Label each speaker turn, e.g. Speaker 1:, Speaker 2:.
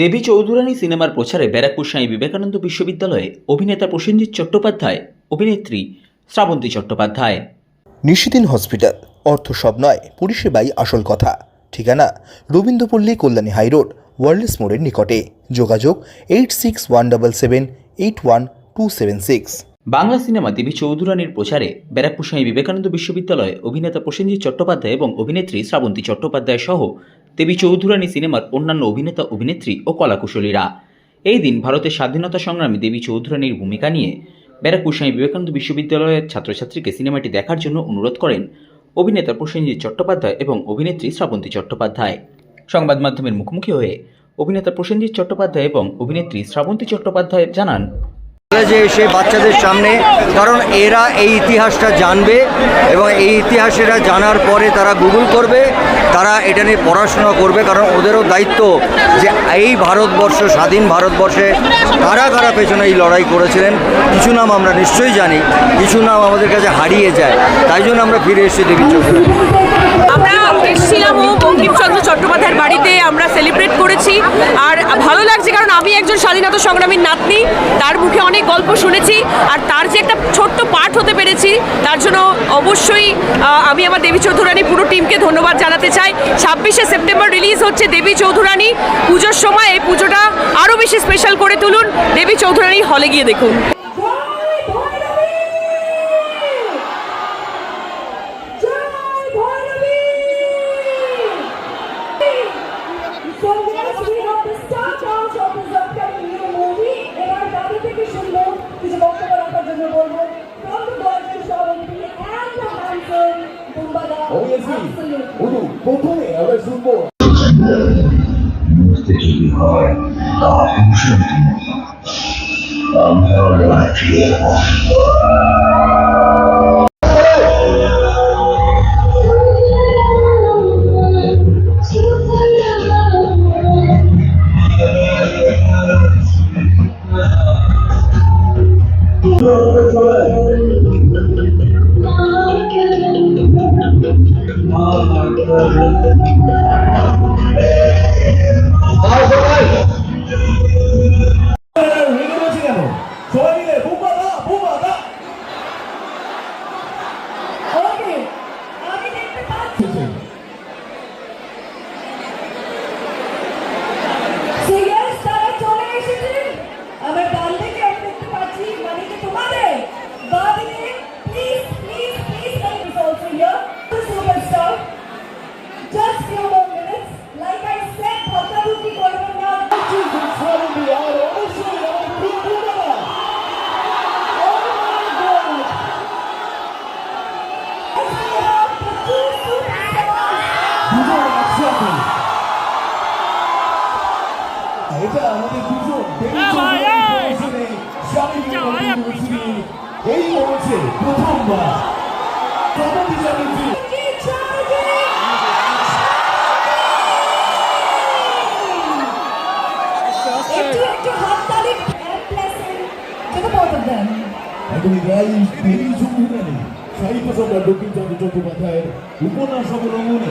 Speaker 1: দেবী চৌধুরানী সিনেমার প্রচারে ব্যারাকপুর স্বামী বিবেকানন্দ বিশ্ববিদ্যালয়ে অভিনেতা প্রসেনজিৎ চট্টোপাধ্যায়, অভিনেত্রী শ্রাবন্তী চট্টোপাধ্যায়।
Speaker 2: নিশিদিন হসপিটাল, অর্থ সব নয়, পরিষেবাই আসল কথা। ঠিকানা, রবীন্দ্রপল্লী, কল্যাণী হাইরোড ওয়ার্ল্ডস মোড়ের নিকটে। যোগাযোগ, eight six one double seven, eight one two seven six.
Speaker 1: Bangla cinema দেবী চৌধুরানীর প্রচারে ব্যারাকপুর স্বামী বিবেকানন্দ বিশ্ববিদ্যালয়ে অভিনেতা প্রসেনজিৎ চট্টোপাধ্যায় এবং অভিনেত্রী শ্রাবন্তী চট্টোপাধ্যায় সহ দেবী চৌধুরানী সিনেমার অন্যান্য অভিনেতা, অভিনেত্রী ও কলাকুশলীরা। এই দিন ভারতের স্বাধীনতা সংগ্রামী দেবী চৌধুরানীর ভূমিকা নিয়ে ব্যারাকপুর স্বামী বিবেকানন্দ বিশ্ববিদ্যালয়ের ছাত্রছাত্রীকে সিনেমাটি দেখার জন্য অনুরোধ করেন অভিনেতা প্রসেনজিৎ চট্টোপাধ্যায় এবং অভিনেত্রী শ্রাবন্তী চট্টোপাধ্যায়। সংবাদ মাধ্যমের মুখোমুখি হয়ে অভিনেতা প্রসেনজিৎ চট্টোপাধ্যায় এবং অভিনেত্রী শ্রাবন্তী চট্টোপাধ্যায় জানান
Speaker 3: কলেজে এসে বাচ্চাদের সামনে, কারণ এরা এই ইতিহাসটা জানবে এবং এই ইতিহাস এরা জানার পরে তারা গুগল করবে, তারা এটা নিয়ে পড়াশোনা করবে, কারণ ওদেরও দায়িত্ব যে এই ভারতবর্ষ, স্বাধীন ভারতবর্ষে কারা কারা পেছনে এই লড়াই করেছিলেন, কিছু নাম আমরা নিশ্চয়ই জানি, কিছু নাম আমাদের কাছে হারিয়ে যায়, তাই জন্য আমরা ফিরে এসেছি দেবী চৌধুরী।
Speaker 4: বঙ্কিমচন্দ্র চট্টোপাধ্যায়ের বাড়িতে আমরা সেলিব্রেট করেছি। আর ভালো লাগছে কারণ আমি একজন স্বাধীনতা সংগ্রামীর নাতনি, তার মুখে অনেক গল্প শুনেছি আর তার যে একটা ছোট্ট পাঠ হতে পেরেছি, তার জন্য অবশ্যই আমি আমার দেবী চৌধুরানী পুরো টিমকে ধন্যবাদ জানাতে চাই। ছাব্বিশে সেপ্টেম্বর রিলিজ হচ্ছে দেবী চৌধুরানী। পুজোর সময় এই পুজোটা আরও বেশি স্পেশাল করে তুলুন। দেবী চৌধুরানী হলে গিয়ে দেখুন।
Speaker 5: 不会啊为什么不会啊？为什么不会
Speaker 6: 啊为什么不 everything. The both of them.
Speaker 5: একদমই গাই দেবী চৌধুরানী সাহিত্য সম্রাট দক্ষিণচন্দ্র চট্টোপাধ্যায়ের উপন্যাস অবলম্বনে।